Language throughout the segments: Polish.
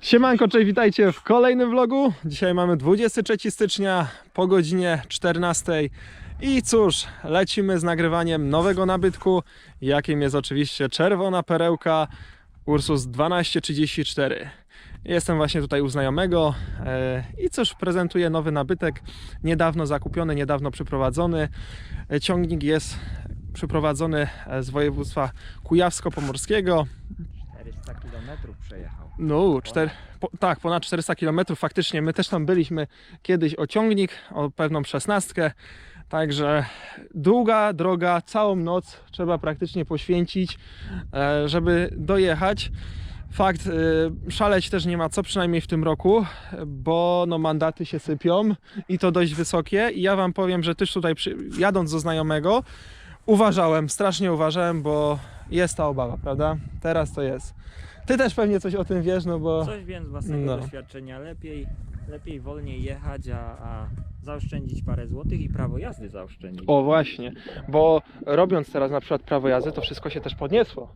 Siemanko, cześć, witajcie w kolejnym vlogu. Dzisiaj mamy 23 stycznia po godzinie 14. I cóż, lecimy z nagrywaniem nowego nabytku, jakim jest oczywiście czerwona perełka Ursus 1234. Jestem właśnie tutaj u znajomego e, i cóż, prezentuję nowy nabytek, niedawno zakupiony, niedawno przyprowadzony. E, Ciągnik jest przyprowadzony e, z województwa kujawsko-pomorskiego, 400 km przejechał. no, czter, po, tak, ponad 400 km. Faktycznie my też tam byliśmy kiedyś o ciągnik, o pewną szesnastkę. Także długa droga, całą noc trzeba praktycznie poświęcić, e, żeby dojechać. Fakt, e, szaleć też nie ma co, przynajmniej w tym roku, bo no, mandaty się sypią i to dość wysokie. I ja Wam powiem, że też tutaj przy, jadąc do znajomego, uważałem, strasznie uważałem, bo jest ta obawa, prawda? Teraz to jest. Ty też pewnie coś o tym wiesz, no bo. Coś wiem z własnego No. doświadczenia. Lepiej, lepiej wolniej jechać, a, a zaoszczędzić parę złotych i prawo jazdy zaoszczędzić. O właśnie, bo robiąc teraz na przykład prawo jazdy, to wszystko się też podniosło.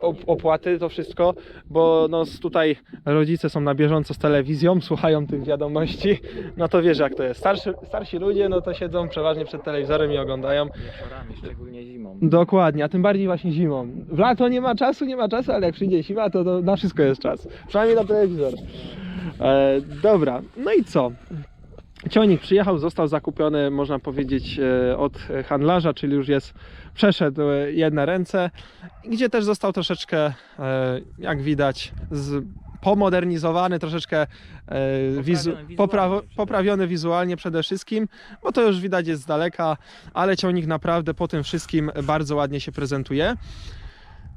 Op- opłaty, to wszystko, bo no tutaj rodzice są na bieżąco z telewizją, słuchają tych wiadomości, no to wiesz jak to jest. Starsi, starsi ludzie, no to siedzą przeważnie przed telewizorem i oglądają. wieczorami, szczególnie zimą. Dokładnie, a tym bardziej właśnie zimą. W lato nie ma czasu, nie ma czasu, ale jak przyjdzie zima, to, to na wszystko jest czas. Przynajmniej na telewizor. E, dobra, no i co? Cionik przyjechał, został zakupiony, można powiedzieć, e, od handlarza, czyli już jest, przeszedł e, jedne ręce, gdzie też został troszeczkę, e, jak widać, z, pomodernizowany, troszeczkę wizu, wizualnie poprawiony wizualnie przede wszystkim, bo to już widać jest z daleka, ale ciągnik naprawdę po tym wszystkim bardzo ładnie się prezentuje.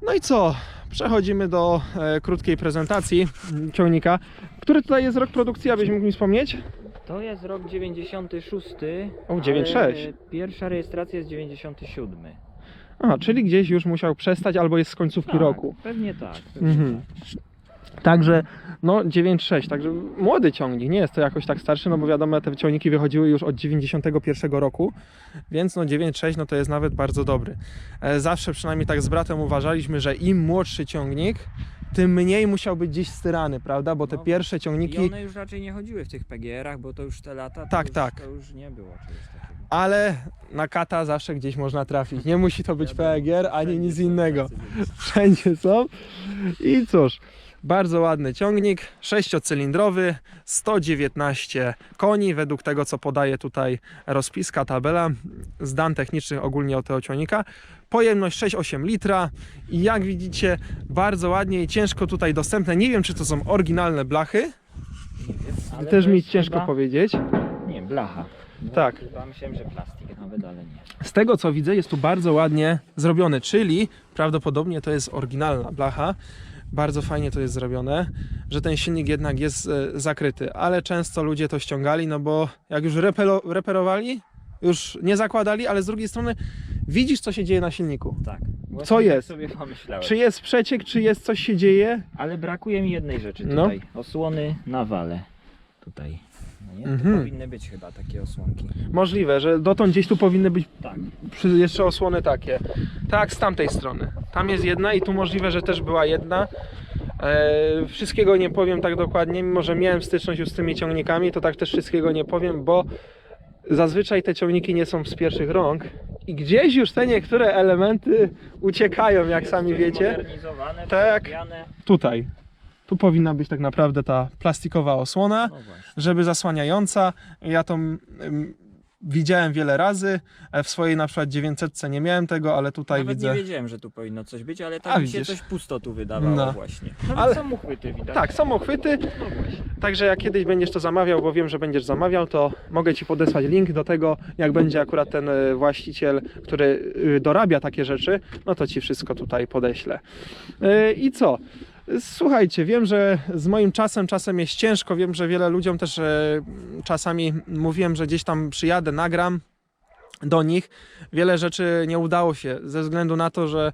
No i co? Przechodzimy do krótkiej prezentacji ciągnika. Który tutaj jest rok produkcji, abyś mógł mi wspomnieć? To jest rok 96. O, 96. ale Pierwsza rejestracja jest 97. Aha, czyli gdzieś już musiał przestać albo jest z końcówki Tak, roku. Pewnie tak. Pewnie Mhm. Także no 9.6, także młody ciągnik, nie jest to jakoś tak starszy, no bo wiadomo te ciągniki wychodziły już od 91 roku, więc no 9.6 no to jest nawet bardzo dobry. E, Zawsze przynajmniej tak z bratem uważaliśmy, że im młodszy ciągnik, tym mniej musiał być gdzieś styrany, prawda? Bo te No, pierwsze tak. I ciągniki, one już raczej nie chodziły w tych PGR-ach, bo to już te lata. To Tak, już, tak. To już nie było czegoś takiego. ale na kata zawsze gdzieś można trafić. Nie musi to być Wiadomo, PEGR ani wszędzie nic są innego. tacy ludzie. wszędzie są. I cóż, bardzo ładny ciągnik, sześciocylindrowy, 119 koni, według tego co podaje tutaj rozpiska, tabela z dan technicznych ogólnie o tego ciągnika. Pojemność 6,8 litra i jak widzicie bardzo ładnie i ciężko tutaj dostępne. Nie wiem czy to są oryginalne blachy, Nie wiem, też mi ciężko chyba- powiedzieć. Nie, blacha. No, Tak. Chyba myślałem, że plastik nawet, ale nie. Z tego co widzę jest tu bardzo ładnie zrobione, czyli prawdopodobnie to jest oryginalna blacha. Bardzo fajnie to jest zrobione, że ten silnik jednak jest e, zakryty, ale często ludzie to ściągali, no bo jak już repelo, reperowali, już nie zakładali, ale z drugiej strony widzisz co się dzieje na silniku. Tak. Co jest? Czy jest przeciek, czy jest coś się dzieje? Ale brakuje mi jednej rzeczy No. tutaj. Osłony na wale. Tutaj. No nie? Mhm. Powinny być chyba takie osłonki. Możliwe, że dotąd gdzieś tu powinny być Tak. przy, jeszcze osłony takie. Tak, z tamtej strony. Tam jest jedna i tu możliwe, że też była jedna. E, wszystkiego nie powiem tak dokładnie, mimo że miałem styczność już z tymi ciągnikami, to tak też wszystkiego nie powiem, bo zazwyczaj te ciągniki nie są z pierwszych rąk i gdzieś już te niektóre elementy uciekają, jak sami wiecie. Modernizowane, Tak. przerabiane. Tutaj. Tu powinna być tak naprawdę ta plastikowa osłona. No żeby zasłaniająca. Ja to mm, widziałem wiele razy. E, W swojej na przykład 900 nie miałem tego, ale tutaj Nawet widzę. nie wiedziałem, że tu powinno coś być, ale A, tam mi się widzisz. coś pusto tu wydawało No. właśnie. Nawet Ale- są uchwyty widać. Tak, są uchwyty. No właśnie. Także jak kiedyś będziesz to zamawiał, bo wiem, że będziesz zamawiał, to mogę Ci podesłać link do tego, jak będzie akurat ten e, właściciel, który y, dorabia takie rzeczy, no to Ci wszystko tutaj podeślę. E, I co? Słuchajcie, wiem, że z moim czasem czasem jest ciężko, wiem, że wiele ludziom też e, czasami mówiłem, że gdzieś tam przyjadę, nagram do nich. Wiele rzeczy nie udało się ze względu na to, że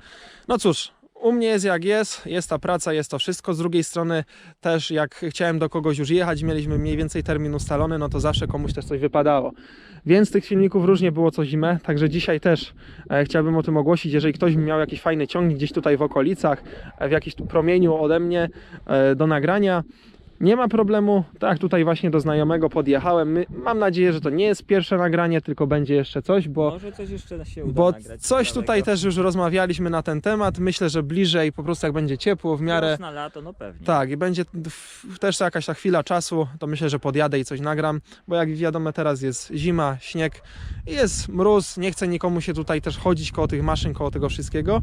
no cóż, u mnie jest jak jest, jest ta praca, jest to wszystko. Z drugiej strony też jak chciałem do kogoś już jechać, mieliśmy mniej więcej termin ustalony, no to zawsze komuś też coś wypadało. Więc tych filmików różnie było co zimę, także dzisiaj też e, chciałbym o tym ogłosić, jeżeli ktoś miał jakiś fajny ciągnik gdzieś tutaj w okolicach, e, w jakimś tu promieniu ode mnie e, do nagrania, Nie ma problemu. Tak, tutaj właśnie do znajomego podjechałem. My, mam nadzieję, że to nie jest pierwsze nagranie, tylko będzie jeszcze coś, bo Może coś jeszcze się uda Bo nagrać. coś ciekawego. tutaj też już rozmawialiśmy na ten temat. Myślę, że bliżej po prostu jak będzie ciepło w miarę. Wiosna, lato, no pewnie. Tak, i będzie w- też jakaś ta chwila czasu, to myślę, że podjadę i coś nagram, bo jak wiadomo teraz jest zima, śnieg, i jest mróz, nie chcę nikomu się tutaj też chodzić koło tych maszyn, koło tego wszystkiego,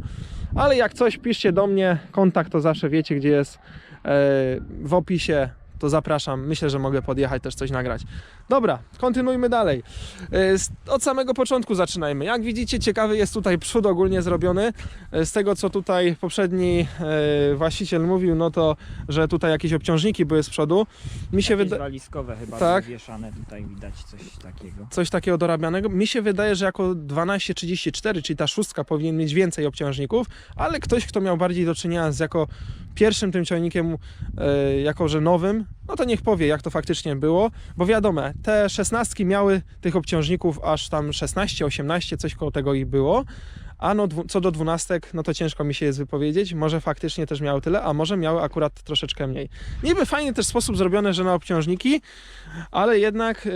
ale jak coś piszcie do mnie, kontakt to zawsze wiecie gdzie jest w opisie, to zapraszam, myślę, że mogę podjechać też coś nagrać. Dobra, kontynuujmy dalej. E, Od samego początku zaczynajmy. Jak widzicie, ciekawy jest tutaj przód ogólnie zrobiony. E, Z tego, co tutaj poprzedni e, właściciel mówił, no to, że tutaj jakieś obciążniki były z przodu. Mi się wydaje walizkowe chyba Tak. wieszane, tutaj widać coś takiego. coś takiego dorabianego. Mi się wydaje, że jako 1234, czyli ta szóstka powinien mieć więcej obciążników, ale ktoś, kto miał bardziej do czynienia z jako pierwszym tym ciągnikiem, jako że nowym, no to niech powie, jak to faktycznie było, bo wiadomo, te szesnastki miały tych obciążników aż tam 16, 18, coś koło tego ich było. A no, co do dwunastek, no to ciężko mi się jest wypowiedzieć. Może faktycznie też miały tyle, a może miały akurat troszeczkę mniej. Niby fajny też sposób zrobione, że na obciążniki, ale jednak y,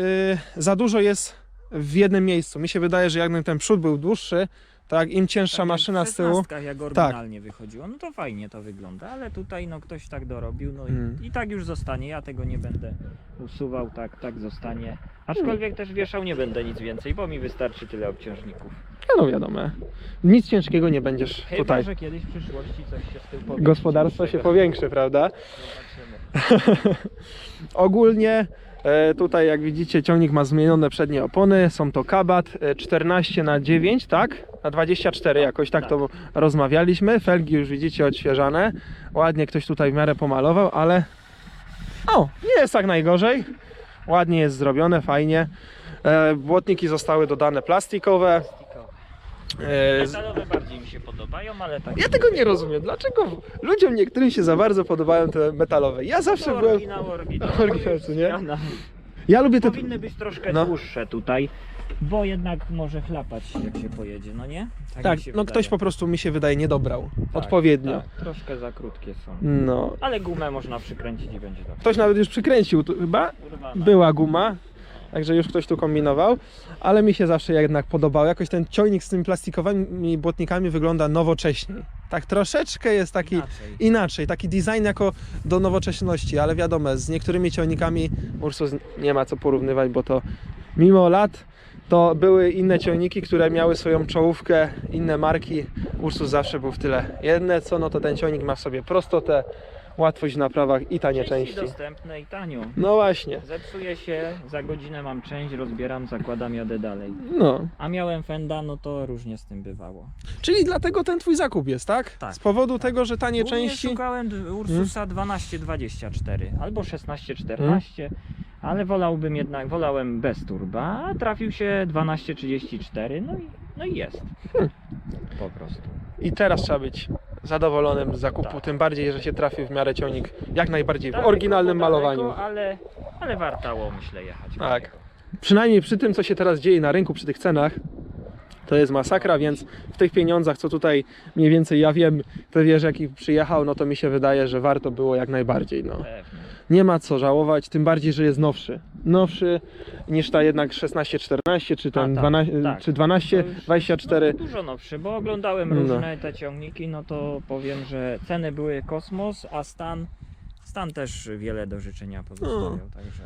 za dużo jest w jednym miejscu. Mi się wydaje, że jakby ten przód był dłuższy, tak, im cięższa Tak, maszyna z tyłu. Tak. 16 jak oryginalnie wychodziło, no to fajnie to wygląda, ale tutaj no ktoś tak dorobił, no Mm. i, i tak już zostanie, ja tego nie będę usuwał, tak, tak zostanie. Aczkolwiek też wieszał nie będę nic więcej, bo mi wystarczy tyle obciążników. No wiadomo, nic ciężkiego nie będziesz Chyba, tutaj. że kiedyś w przyszłości coś się z tym powiększy. Gospodarstwo się powiększy, prawda? Zobaczymy. Ogólnie e, tutaj jak widzicie ciągnik ma zmienione przednie opony, są to kabat e, 14 na 9, tak? Na 24 jakoś tak, tak. to rozmawialiśmy. Felgi już widzicie odświeżane. Ładnie ktoś tutaj w miarę pomalował, ale o, nie jest tak najgorzej. Ładnie jest zrobione, fajnie. E, Błotniki zostały dodane plastikowe. E, Metalowe bardziej mi się podobają, ale tak. Ja tego nie rozumiem. Dlaczego ludziom niektórym się za bardzo podobają te metalowe? Ja zawsze byłem. oryginał, oryginał. Oryginał, nie? Ja lubię te. Powinny być troszkę No. dłuższe tutaj, bo jednak może chlapać jak się pojedzie, no nie? Tak, mi się no wydaje. ktoś po prostu mi się wydaje nie dobrał. Tak, Odpowiednio. Tak, troszkę za krótkie są. No. Ale gumę można przykręcić i będzie dobrze. Ktoś nawet już przykręcił tu chyba. Urwana. Była guma. Także już ktoś tu kombinował, ale mi się zawsze jednak podobał. Jakoś ten ciągnik z tymi plastikowymi błotnikami wygląda nowocześniej. Tak troszeczkę jest taki Inaczej. inaczej, taki design jako do nowoczesności, ale wiadomo, z niektórymi ciągnikami Ursus nie ma co porównywać, bo to mimo lat to były inne ciągniki, które miały swoją czołówkę, inne marki. Ursus zawsze był w tyle. Jedne co, no to ten ciągnik ma w sobie prostotę, łatwość w naprawach i tanie części. dostępne i tanio. No właśnie, Zepsuje się, za godzinę mam część, rozbieram, zakładam, jadę dalej. no. A miałem Fenda, no to różnie z tym bywało. Czyli dlatego ten twój zakup jest, tak? Tak, Z powodu tak. tego, że tanie Głównie części. szukałem d- Ursusa 1224 albo 1614, ale wolałbym jednak, wolałem bez turba, a trafił się 1234, no i, no i jest. Po prostu. I teraz trzeba być zadowolonym z zakupu, Tak. tym bardziej, że się trafił w miarę ciągnik jak najbardziej w Tak, oryginalnym daleko, malowaniu. Ale, ale wartało myślę jechać. Tak. Przynajmniej przy tym, co się teraz dzieje na rynku, przy tych cenach, to jest masakra, więc w tych pieniądzach, co tutaj mniej więcej ja wiem, to wiesz, jaki przyjechał, no to mi się wydaje, że warto było jak najbardziej. No. Pewnie. Nie ma co żałować, tym bardziej, że jest nowszy. Nowszy niż ta jednak 16-14, czy ten A, tak, 12, tak. czy To już- 12-24. No, dużo nowszy, bo oglądałem No. różne te ciągniki, no to powiem, że ceny były kosmos, a stan, stan też wiele do życzenia pozostawiał, No. także...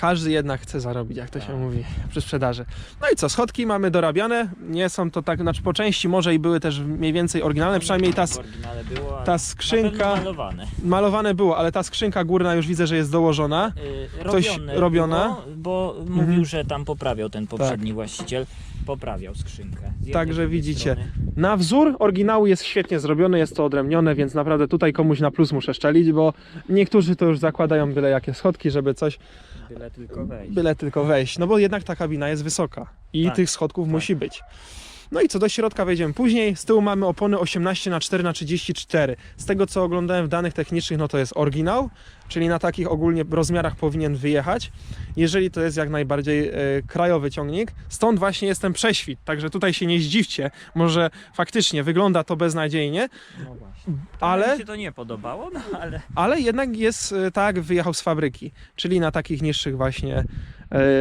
Każdy jednak chce zarobić, jak to się Tak. mówi, przy sprzedaży. No i co, schodki mamy dorabiane, nie są to tak, znaczy po części może i były też mniej więcej oryginalne, przynajmniej ta, oryginale było, ale ta skrzynka, malowane. malowane było, ale ta skrzynka górna już widzę, że jest dołożona. Ktoś robione robione? Było, bo Mhm. mówił, że tam poprawiał ten poprzedni właściciel, poprawiał skrzynkę. Z Także widzicie. strony. Na wzór oryginału jest świetnie zrobiony, jest to odrębnione, więc naprawdę tutaj komuś na plus muszę szczelić, bo niektórzy to już zakładają byle jakie schodki, żeby coś, Byle tylko wejść. byle tylko wejść, no bo jednak ta kabina jest wysoka i Tak, tych schodków tak. musi być. No i co do środka wejdziemy później. Z tyłu mamy opony 18 na 4 na 34. Z tego co oglądałem w danych technicznych, no to jest oryginał, czyli na takich ogólnie rozmiarach powinien wyjechać. Jeżeli to jest jak najbardziej e, krajowy ciągnik, stąd właśnie jest ten prześwit. Także tutaj się nie zdziwcie, może faktycznie wygląda to beznadziejnie, No właśnie. Ale- Mi się to nie podobało, no ale Ale jednak jest e, tak, jak wyjechał z fabryki, czyli na takich niższych właśnie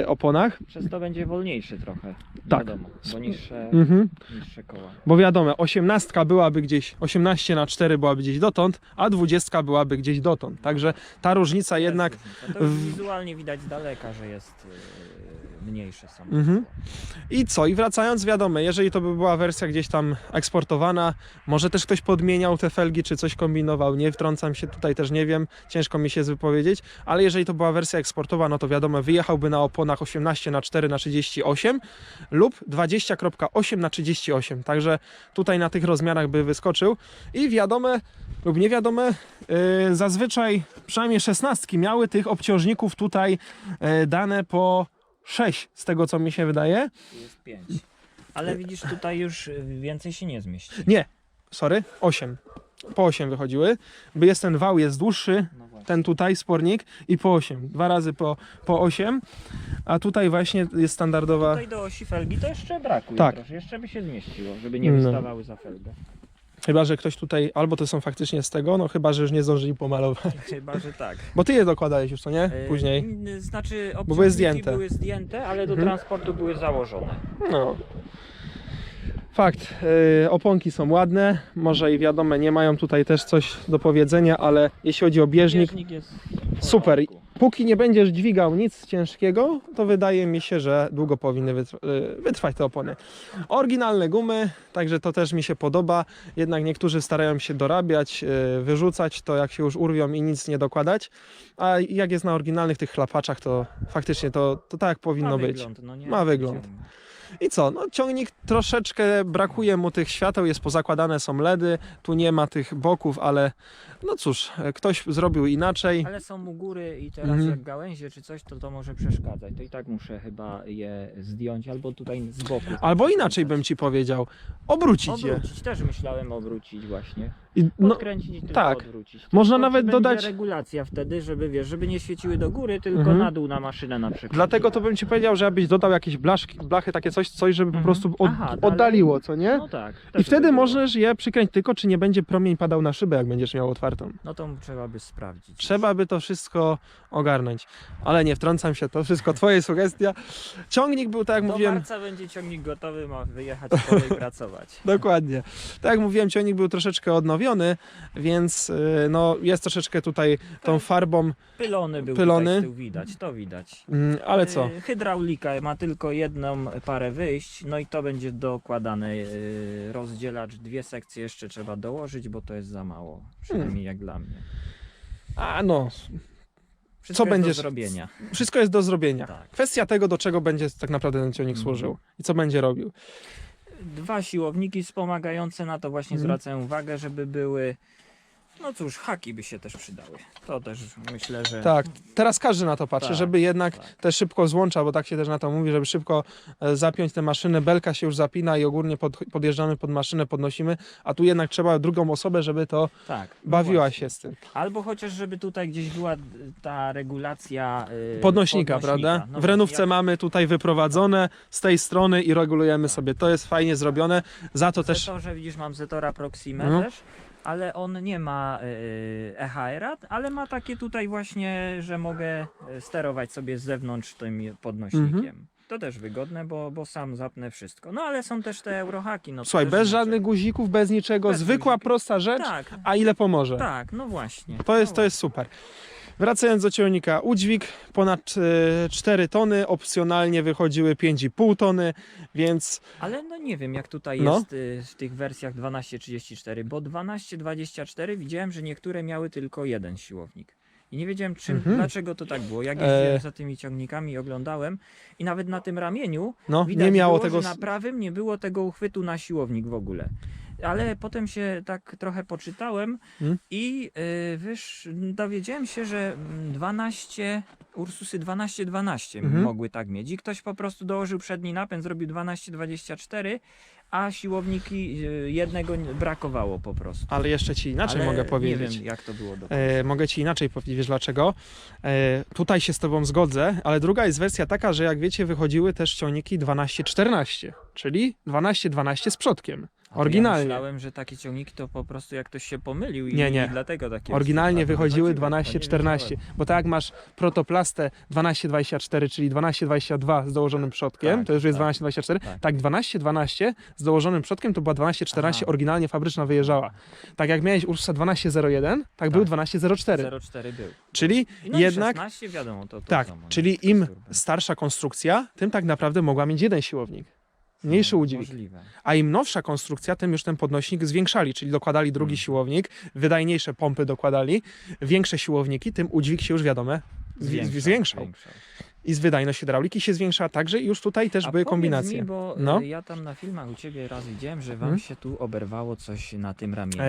e, oponach. przez to będzie wolniejszy trochę. Tak. Wiadomo, bo niższe, Mhm. niższe koła. Bo wiadomo, 18 byłaby gdzieś, 18 na 4 byłaby gdzieś dotąd, a 20 byłaby gdzieś dotąd. Także ta różnica jednak. Jest. To już wizualnie widać z daleka, że jest yy, mniejsze są. Mhm. I co? I wracając, wiadomo, jeżeli to by była wersja gdzieś tam eksportowana, może też ktoś podmieniał te felgi, czy coś kombinował, nie wtrącam się tutaj też, nie wiem, ciężko mi się wypowiedzieć, ale jeżeli to była wersja eksportowa, no to wiadomo, wyjechałby na oponach 18 na 4 na 38 lub 20.8 na 38, także tutaj na tych rozmiarach by wyskoczył i wiadome lub niewiadome, yy, zazwyczaj przynajmniej 16 miały tych obciążników tutaj yy, dane po 6 z tego co mi się wydaje. Jest 5. Ale widzisz, tutaj już więcej się nie zmieści. Nie, sorry, 8. Po 8 wychodziły, by jest ten wał jest dłuższy, No ten tutaj spornik i po 8, dwa razy po, po 8, a tutaj właśnie jest standardowa. Tutaj do osi felgi to jeszcze brakuje Tak. troszkę. Jeszcze by się zmieściło, żeby nie No. wystawały za felgę. Chyba, że ktoś tutaj, albo to są faktycznie z tego, no chyba, że już nie zdążyli pomalować. Chyba, że tak. Bo ty je dokładałeś już, co nie? E, Później. n- Znaczy, były obciążniki zdjęte. były zdjęte, ale do Mhm. transportu były założone. No. Fakt, yy, oponki są ładne, może i wiadomo, nie mają tutaj też coś do powiedzenia, ale jeśli chodzi o bieżnik, Bieżnik jest w Super. porządku. Póki nie będziesz dźwigał nic ciężkiego, to wydaje mi się, że długo powinny y, wytrwać te opony. Oryginalne gumy, także to też mi się podoba. Jednak niektórzy starają się dorabiać, y, wyrzucać to jak się już urwią i nic nie dokładać. A jak jest na oryginalnych tych chlapaczach, to faktycznie to, to tak powinno Ma być. wygląd, no? Ma wygląd. I co? No, ciągnik troszeczkę brakuje mu tych świateł, jest pozakładane są LEDy, tu nie ma tych boków, ale no cóż, ktoś zrobił inaczej. Ale są u góry i teraz Mhm. jak gałęzie czy coś, to to może przeszkadzać. To i tak muszę chyba je zdjąć albo tutaj z boku. Albo inaczej bym ci powiedział, obrócić je. Obrócić, też myślałem obrócić właśnie. I, no, Podkręcić i tylko tak. odwrócić. Można nawet dodać- regulacja wtedy, żeby wiesz, żeby nie świeciły do góry, tylko Mhm. na dół na maszynę na przykład. dlatego to bym ci powiedział, że abyś dodał jakieś blaszki, blachy, takie coś, coś żeby po Mhm. prostu od, Aha, dalej. oddaliło, co nie? No tak. I też wtedy by było. możesz je przykręcić, tylko czy nie będzie promień padał na szybę, jak będziesz miał otwartą. No to trzeba by sprawdzić. Trzeba by to wszystko ogarnąć. Ale nie wtrącam się, to wszystko twoje sugestia. Ciągnik był, tak jak Do mówiłem, marca będzie ciągnik gotowy, ma wyjechać z pola i pracować. Dokładnie. Tak jak mówiłem, ciągnik był troszeczkę odnowiony, więc y, no, jest troszeczkę tutaj tą farbą, Pylony był Pylony. tutaj widać, to widać. mm, ale co? Y, Hydraulika ma tylko jedną parę wyjść, no i to będzie dokładane. y, Rozdzielacz, dwie sekcje jeszcze trzeba dołożyć, bo to jest za mało. Przynajmniej jak dla mnie. A no, Wszystko Co jest będziesz- do zrobienia. wszystko jest do zrobienia. Tak. Kwestia tego, do czego będzie tak naprawdę ten ciągnik Mhm. służył i co będzie robił. Dwa siłowniki wspomagające na to właśnie Mhm. zwracają uwagę, żeby były. No cóż, haki by się też przydały. To też myślę, że. Tak, teraz każdy na to patrzy, Tak, żeby jednak tak. też szybko złącza, bo tak się też na to mówi, żeby szybko e, zapiąć tę maszynę. Belka się już zapina i ogólnie pod, podjeżdżamy pod maszynę, podnosimy, a tu jednak trzeba drugą osobę, żeby to tak no bawiła właśnie. się z tym. Albo chociaż, żeby tutaj gdzieś była ta regulacja y, Podnośnika, prawda? No w renówce właśnie, mamy tutaj wyprowadzone z tej strony i regulujemy Tak. sobie. To jest fajnie zrobione. Za to jak też. Zetorze widzisz, mam Zetora Proximę Mhm. też, ale on nie ma EHR-a, ale ma takie tutaj właśnie, że mogę y, sterować sobie z zewnątrz tym podnośnikiem. Mhm. To też wygodne, bo, bo sam zapnę wszystko. No ale są też te eurohaki. No, Słuchaj, bez znaczy- żadnych guzików, bez niczego, Bez zwykła, guzików. prosta rzecz, Tak, a ile pomoże. tak, no właśnie. To jest, no to jest super. Wracając do ciągnika, udźwig ponad e, 4 tony, opcjonalnie wychodziły 5,5 tony, więc Ale no nie wiem, jak tutaj No. jest y, w tych wersjach 1234, bo 1224 widziałem, że niektóre miały tylko jeden siłownik. I nie wiedziałem, czym, Mhm. dlaczego to tak było. Jak E. jeździłem za tymi ciągnikami i oglądałem, i nawet na tym ramieniu no, widać nie miało było, tego. że na prawym nie było tego uchwytu na siłownik w ogóle. Ale potem się tak trochę poczytałem Hmm? i y, dowiedziałem się, że mm, 12, Ursusy 12-12 Mhm. mogły tak mieć. I ktoś po prostu dołożył przedni napęd, zrobił 12-24, a siłowniki y, jednego nie- brakowało po prostu. Ale jeszcze ci inaczej Ale mogę Nie powiedzieć. wiem, jak to było. E, mogę ci inaczej powiedzieć, wiesz dlaczego? E, tutaj się z tobą zgodzę, ale druga jest wersja taka, że jak wiecie, wychodziły też ciągniki 12-14, czyli 12-12 z przodkiem. A Oryginalnie. Ja myślałem, że takie ciągniki to po prostu jak ktoś się pomylił i, Nie, nie. i dlatego takie Oryginalnie wychodziły wychodziły, to nie 12-14, wiedziałem. bo tak jak masz protoplastę 12-24, czyli 12-22 z dołożonym przodkiem, Tak, to już jest tak. 12-24, Tak. tak 12-12 z dołożonym przodkiem to była 12-14 Aha. oryginalnie fabryczna wyjeżdżała. Tak jak miałeś Ursusa 12-01, tak, był 12-04. 0,4 był. Czyli No jednak, i 16 wiadomo, to, to tak, samo, nie? czyli im starsza konstrukcja, tym tak naprawdę mogła mieć jeden siłownik. Mniejszy No, udźwig. Możliwe. A im nowsza konstrukcja, tym już ten podnośnik zwiększali, czyli dokładali drugi Mhm. siłownik, wydajniejsze pompy dokładali, większe siłowniki, tym udźwig się już wiadome zwi- zwiększał. I z wydajność hydrauliki się zwiększa także i już tutaj też A były powiedz kombinacje. Mi, bo No. no. ja tam na filmach u ciebie raz widziałem, że wam Hmm? się tu oberwało coś na tym ramieniu. Tak?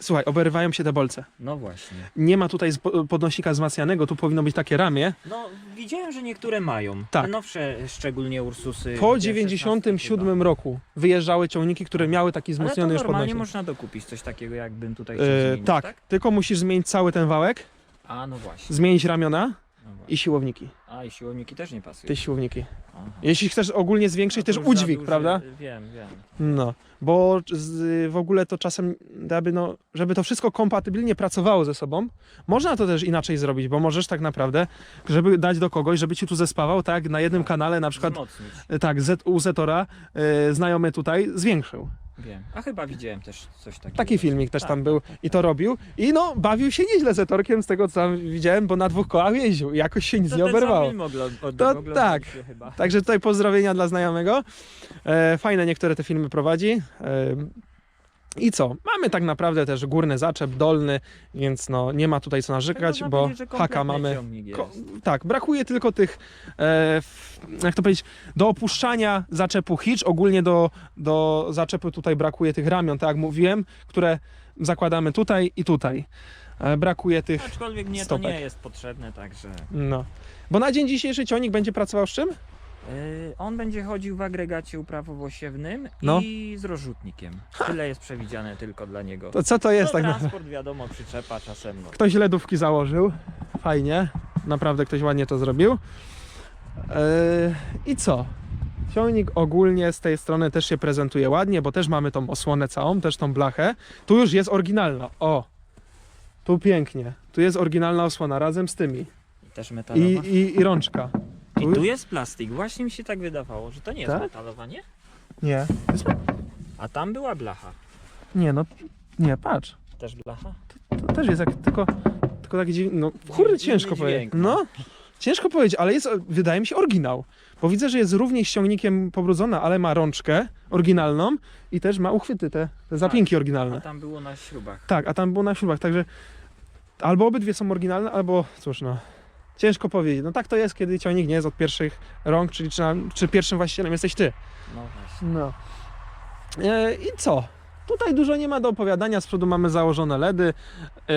Słuchaj, oberwają się te bolce. No właśnie. Nie ma tutaj zpo- podnośnika wzmacnianego, tu powinno być takie ramię. No widziałem, że niektóre mają. Tak. Te nowsze, szczególnie Ursusy. Po te 97 16 roku wyjeżdżały ciągniki, które miały taki Ale to wzmocniony już normalnie podnośnik. można dokupić coś takiego, jakbym tutaj chciał Eee, zmienić, tak, tak? tylko musisz zmienić cały ten wałek, A no właśnie. zmienić ramiona. I siłowniki. A i siłowniki też nie pasują. Te siłowniki. Aha. Jeśli chcesz ogólnie zwiększyć też udźwig, prawda? Wiem, wiem. No, bo z, w ogóle to czasem, aby, no, żeby to wszystko kompatybilnie pracowało ze sobą, można to też inaczej zrobić, bo możesz tak naprawdę, żeby dać do kogoś, żeby ci tu zespawał, tak, na jednym kanale na przykład, Wzmocnić. tak, Z, u Zetora, e, znajomy tutaj, zwiększył. Wiem. A chyba widziałem też coś takiego. Taki filmik też Tak, tam był tak, tak, i to robił. I no, bawił się nieźle Zetorkiem z tego, co tam widziałem, bo na dwóch kołach jeździł i jakoś się nic nie oberwało. To tak. Także tutaj pozdrowienia dla znajomego. E, fajne niektóre te filmy prowadzi. E, I co? Mamy tak naprawdę też górny zaczep, dolny, więc no nie ma tutaj co narzekać, Można bo powiedzieć, że haka kompletny mamy. ciągnik Ko- jest. tak, brakuje tylko tych, e, f- jak to powiedzieć, do opuszczania zaczepu hitch, ogólnie do, do zaczepu tutaj brakuje tych ramion, tak jak mówiłem, które zakładamy tutaj i tutaj. E, brakuje tych, Aczkolwiek stopek. to nie jest potrzebne, także no. Bo na dzień dzisiejszy ciągnik będzie pracował z czym? Yy, on będzie chodził w agregacie uprawowosiewnym No. i z rozrzutnikiem. Tyle jest przewidziane tylko dla niego. To co to jest no, tak transport wiadomo, przyczepa czasem. No. Ktoś ledówki założył. Fajnie. Naprawdę ktoś ładnie to zrobił. Yy, I co? Ciągnik ogólnie z tej strony też się prezentuje ładnie, bo też mamy tą osłonę całą, też tą blachę. Tu już jest oryginalna. O! Tu pięknie. Tu jest oryginalna osłona razem z tymi. I też metalowa. I, I, i, i tu jest plastik. Właśnie mi się tak wydawało, że to nie jest Tak? metalowa, nie? Nie. A tam była blacha. Nie, no. Nie, patrz. Też blacha? To też jest jak tylko, tylko tak dziwnie. No, kurde, Dziwny ciężko powiedzieć. dźwięk, No, ciężko powiedzieć, ale jest, wydaje mi się, oryginał. Bo widzę, że jest również ściągnikiem pobrudzona, ale ma rączkę oryginalną i też ma uchwyty, te, te zapinki A oryginalne. tam było na śrubach. Tak, a tam było na śrubach, także albo obydwie są oryginalne, albo cóż, no. Ciężko powiedzieć. No tak to jest, kiedy ciągnik nie jest od pierwszych rąk, czyli czy, na, czy pierwszym właścicielem jesteś ty. No właśnie. No. E, I co? Tutaj dużo nie ma do opowiadania. Z przodu mamy założone LEDy. E,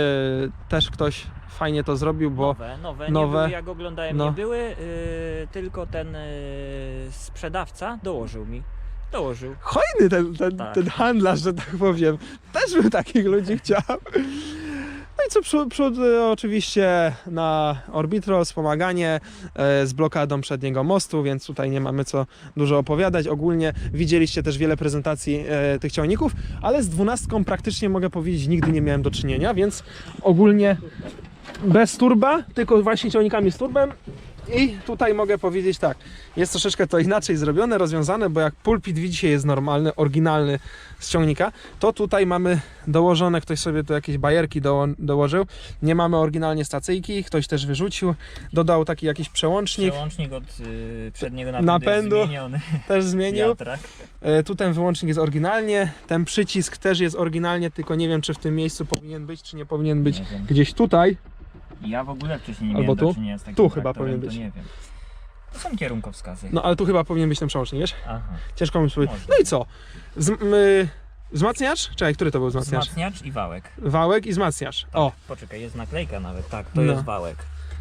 też ktoś fajnie to zrobił, bo Nowe, nowe, nowe. Nie były, jak oglądałem, No. nie były, yy, tylko ten yy, sprzedawca dołożył mi. Dołożył. hojny ten, ten, Tak. ten handlarz, że tak powiem. Też bym takich ludzi chciał. No i co, przód, przód e, oczywiście na Orbitro, wspomaganie e, z blokadą przedniego mostu, więc tutaj nie mamy co dużo opowiadać. Ogólnie widzieliście też wiele prezentacji e, tych ciągników, ale z dwunastką praktycznie mogę powiedzieć nigdy nie miałem do czynienia, więc ogólnie bez turba, tylko właśnie ciągnikami z turbem. I tutaj mogę powiedzieć tak, jest troszeczkę to inaczej zrobione, rozwiązane, bo jak pulpit dzisiaj jest normalny, oryginalny z ciągnika, to tutaj mamy dołożone, ktoś sobie tu jakieś bajerki doło, dołożył, nie mamy oryginalnie stacyjki, ktoś też wyrzucił, dodał taki jakiś przełącznik, Przełącznik od yy, przedniego napędu, Napędu. jest zmieniony. też zmienił. E, Tu ten wyłącznik jest oryginalnie, ten przycisk też jest oryginalnie, tylko nie wiem czy w tym miejscu powinien być, czy nie powinien być gdzieś tutaj. Ja w ogóle wcześniej nie Albo miałem tu? do czynienia z takim Tu chyba traktorem, powinien to być. nie wiem. To są kierunkowskazy. No ale tu chyba powinien być ten przełącznik, wiesz? Aha. Ciężko mi. Może. No i co? Z, y, wzmacniacz? Czekaj, który to był wzmacniacz? Wzmacniacz i wałek. Wałek i wzmacniacz. O, Poczekaj, jest naklejka nawet. Tak, to No. jest wałek.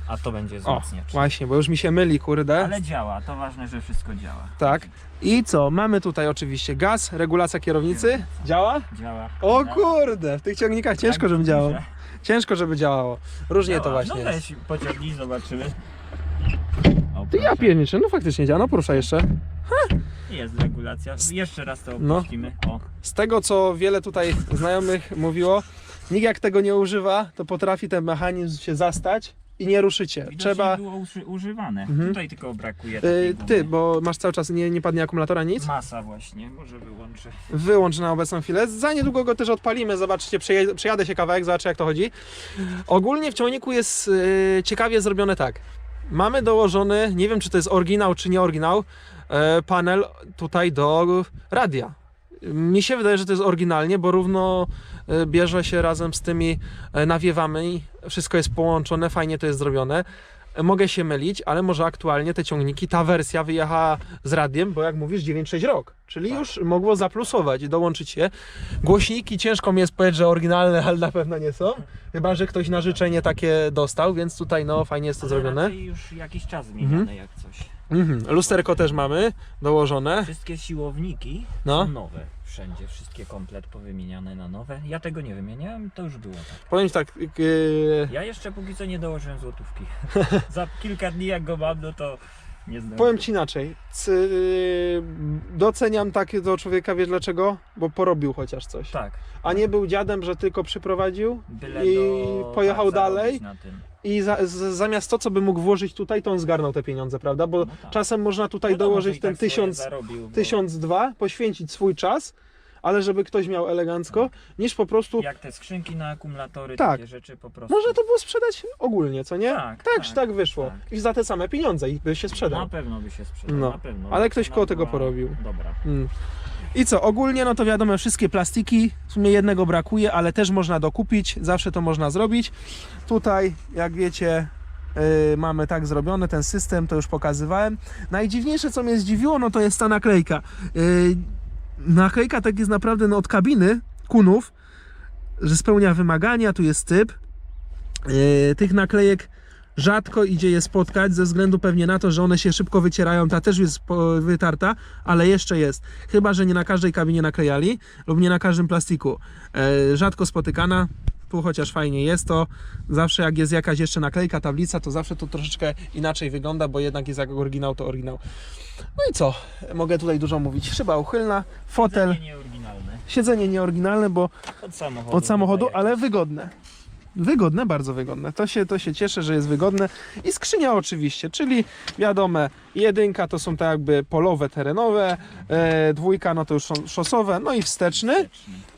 A to będzie o, wzmacniacz. właśnie, bo już mi się myli, kurde. Ale działa, to ważne, że wszystko działa. Tak. I co? Mamy tutaj oczywiście gaz, regulacja kierownicy. Działa? Działa. O kurde, w tych ciągnikach ciężko, Tak żeby działało. Ciężko, żeby działało. Różnie to właśnie No jest. weź, pociągnij, zobaczymy. O, Ty ja proszę. pierniczę, no faktycznie działa, no porusza jeszcze. Ha! Jest regulacja. Jeszcze raz to No. opuścimy. O, Z tego, co wiele tutaj znajomych mówiło, nikt jak tego nie używa, to potrafi ten mechanizm się zastać i nie ruszycie. widocznie Trzeba... było uży, używane. Mhm. Tutaj tylko brakuje Y, takiej ty, gumy. bo masz cały czas, nie, nie padnie akumulatora, nic? Masa właśnie, może wyłączę. Wyłącz na obecną chwilę. Za niedługo go też odpalimy. Zobaczcie, przeje- przejadę się kawałek, zobaczę jak to chodzi. Ogólnie w ciągniku jest y, ciekawie zrobione tak. Mamy dołożony, nie wiem czy to jest oryginał czy nie oryginał, e, panel tutaj do radia. Mi się wydaje, że to jest oryginalnie, bo równo e, bierze się razem z tymi e, nawiewami. Wszystko jest połączone, fajnie to jest zrobione. E, Mogę się mylić, ale może aktualnie te ciągniki, ta wersja wyjechała z radiem, bo jak mówisz 9.6 rok, czyli Tak. już mogło zaplusować i dołączyć się. Głośniki ciężko mi jest powiedzieć, że oryginalne, ale na pewno nie są. Chyba, że ktoś na życzenie takie dostał, więc tutaj no fajnie jest to Ale zrobione. już jakiś czas zmieniane jak coś. Mhm. Lusterko też mamy dołożone. Wszystkie siłowniki No. są nowe. Wszędzie, wszystkie komplet powymieniane na nowe. Ja tego nie wymieniałem, to już było tak. Powiem ci tak, yy, Ja jeszcze póki co nie dołożyłem złotówki. Za kilka dni jak go mam, no to nie zdążę. powiem ci inaczej. C, doceniam takiego człowieka, wiesz dlaczego? Bo porobił chociaż coś. Tak. A nie był dziadem, że tylko przyprowadził Byle i do, pojechał tak, dalej. Na tym. i za, z, zamiast to, co by mógł włożyć tutaj, to on zgarnął te pieniądze, prawda? Bo No tak. czasem można tutaj że dołożyć i ten tak tysiąc, zarobił, bo tysiąc dwa, poświęcić swój czas, ale żeby ktoś miał elegancko, niż po prostu Jak te skrzynki na akumulatory, Tak. takie rzeczy po prostu. Można to było sprzedać ogólnie, co nie? Tak, tak, tak, tak wyszło. tak. I za te same pieniądze i by się sprzedał. Na pewno by się sprzedał, No. na pewno. Ale ktoś koło tego była porobił. Dobra. Mm. I co, ogólnie no to wiadomo, wszystkie plastiki, w sumie jednego brakuje, ale też można dokupić, zawsze to można zrobić. Tutaj, jak wiecie, yy, mamy tak zrobione, ten system, to już pokazywałem. Najdziwniejsze, co mnie zdziwiło, no to jest ta naklejka. Yy, naklejka tak jest naprawdę no, od kabiny kunów, że spełnia wymagania, tu jest typ. Yy, tych naklejek rzadko idzie je spotkać, ze względu pewnie na to, że one się szybko wycierają. Ta też jest wytarta, ale jeszcze jest. Chyba, że nie na każdej kabinie naklejali lub nie na każdym plastiku. E, rzadko spotykana. Tu chociaż fajnie jest to. Zawsze jak jest jakaś jeszcze naklejka, tablica, to zawsze to troszeczkę inaczej wygląda, bo jednak jest jak oryginał, to oryginał. No i co? Mogę tutaj dużo mówić. Szyba uchylna, fotel, Siedzenie nieoryginalne. siedzenie nieoryginalne, bo Od samochodu. od samochodu, ale wygodne. Wygodne, bardzo wygodne. To się, to się cieszę, że jest wygodne. I skrzynia oczywiście, czyli wiadomo, jedynka to są tak jakby polowe, terenowe, e, dwójka no to już są szosowe, no i. Wsteczny.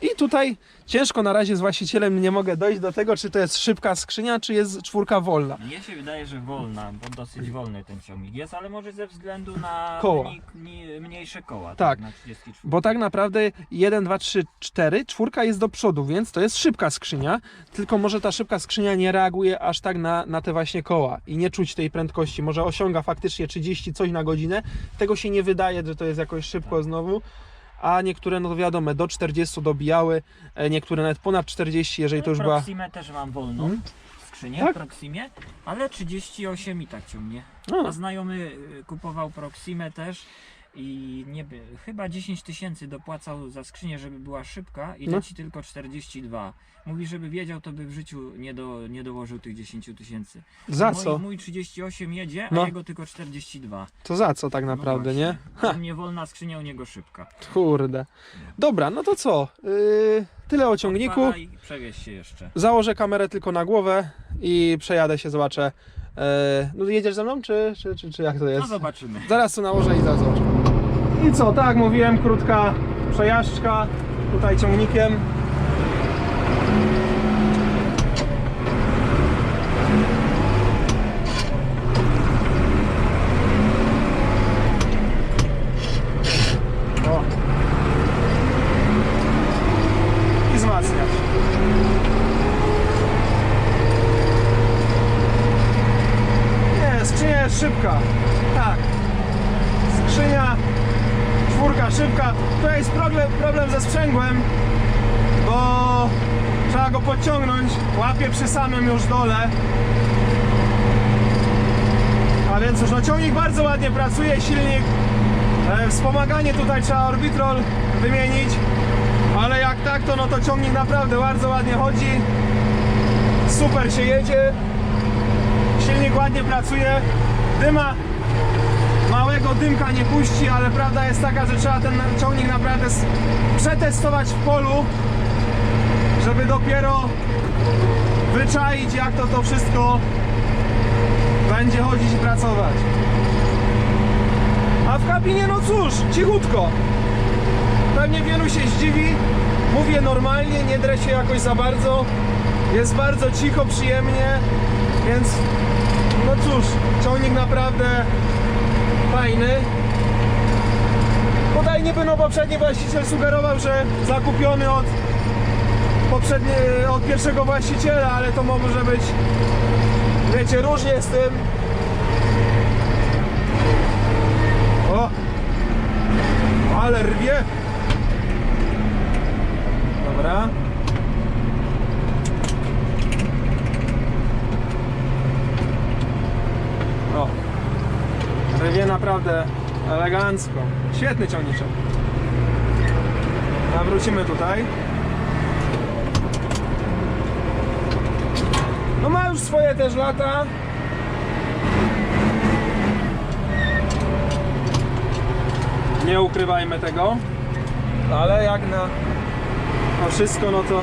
I tutaj ciężko na razie z właścicielem nie mogę dojść do tego, czy to jest szybka skrzynia, czy jest czwórka wolna. Mnie się wydaje, że wolna, bo dosyć wolny ten ciągnik jest, ale może ze względu na Koła. mniej- mniej- mniejsze koła. Tak. Na 34. Bo tak naprawdę 1, 2, 3, 4, czwórka jest do przodu, więc to jest szybka skrzynia, tylko może ta szybka skrzynia nie reaguje aż tak na, na te właśnie koła i nie czuć tej prędkości. Może osiąga faktycznie 30 coś na godzinę, tego się nie wydaje, że to jest jakoś szybko znowu, a niektóre, no wiadomo, do 40 dobijały, e, niektóre nawet ponad 40, jeżeli to już była... Proximę też mam wolną skrzynię Tak? w Proximie, ale 38 i tak ciągnie. A, A znajomy y, kupował Proximę też i nie, chyba 10 tysięcy dopłacał za skrzynię, żeby była szybka i No. leci tylko 42. Mówi, żeby wiedział, to by w życiu nie, do, nie dołożył tych 10 tysięcy. za mój, co? Mój 38 jedzie, a No. jego tylko 42. To za co tak No naprawdę, nie? Ha. U mnie wolna skrzynia, u niego szybka. Kurde. Dobra, no to co? Yy, tyle o ciągniku. Przewieź się jeszcze. Założę kamerę tylko na głowę i przejadę się, zobaczę. E, no jedziesz ze mną, czy, czy, czy, czy jak to No jest? zobaczymy. Zaraz to nałożę i zaraz zobaczę. I co, tak mówiłem, krótka przejażdżka tutaj ciągnikiem. O. I wzmacniać. Nie, skrzynia jest szybka. Tak. Skrzynia, czwórka szybka. Tutaj jest problem, problem ze sprzęgłem, bo trzeba go podciągnąć. Łapie przy samym już dole. A więc już no ciągnik bardzo ładnie pracuje, silnik. E, wspomaganie tutaj trzeba orbitrol wymienić. Ale jak tak, to no to ciągnik naprawdę bardzo ładnie chodzi. Super się jedzie. Silnik ładnie pracuje. Dyma małego dymka nie puści, ale prawda jest taka, że trzeba ten ciągnik naprawdę przetestować w polu, żeby dopiero wyczaić jak to to wszystko będzie chodzić i pracować. A w kabinie no cóż, cichutko. Pewnie wielu się zdziwi. Mówię normalnie, nie drę się jakoś za bardzo. Jest bardzo cicho, przyjemnie, więc no cóż, ciągnik naprawdę fajny. Bodaj niby no poprzedni właściciel sugerował, że zakupiony od poprzednie, od pierwszego właściciela, ale to może być wiecie, różnie z tym. O! Ale rwie! Dobra. O. Rwie naprawdę elegancko. Świetny ciągniczek. Nawrócimy tutaj. No ma już swoje też lata. Nie ukrywajmy tego. Ale jak na to wszystko, no to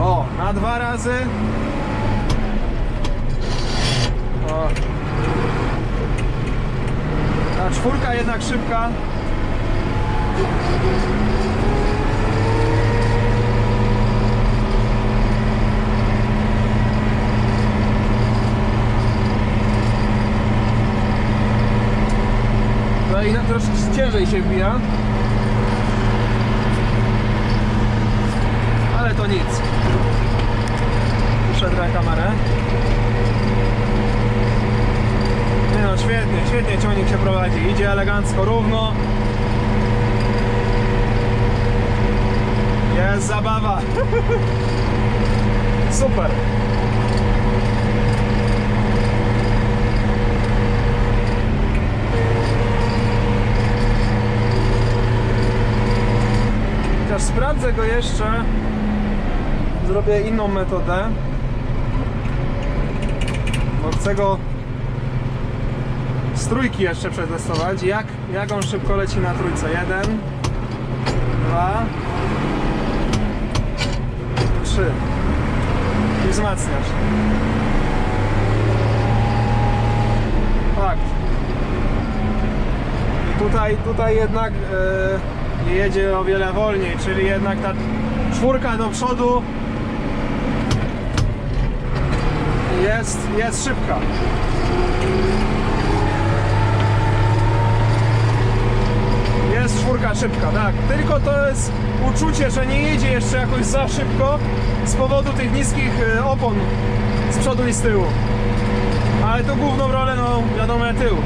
O, na dwa razy. O. Ta czwórka jednak szybka. No i na troszkę ciężej się wbija. Ale to nic. Puszczę trochę kamerę. Nie no, świetnie, świetnie ciągnik się prowadzi. Idzie elegancko, równo. Jest zabawa. Super. Chociaż sprawdzę go jeszcze. Zrobię inną metodę. Bo chcę go z trójki jeszcze przetestować. Jak, jak on szybko leci na trójce. Jeden, dwa, trzy. I wzmacniasz. Fakt. I tutaj, tutaj jednak e, jedzie o wiele wolniej, czyli jednak ta czwórka do przodu jest, jest szybka. Jest czwórka szybka, tak. Tylko to jest uczucie, że nie jedzie jeszcze jakoś za szybko z powodu tych niskich e, opon z przodu i z tyłu. Ale to główną rolę, no wiadomo, tył.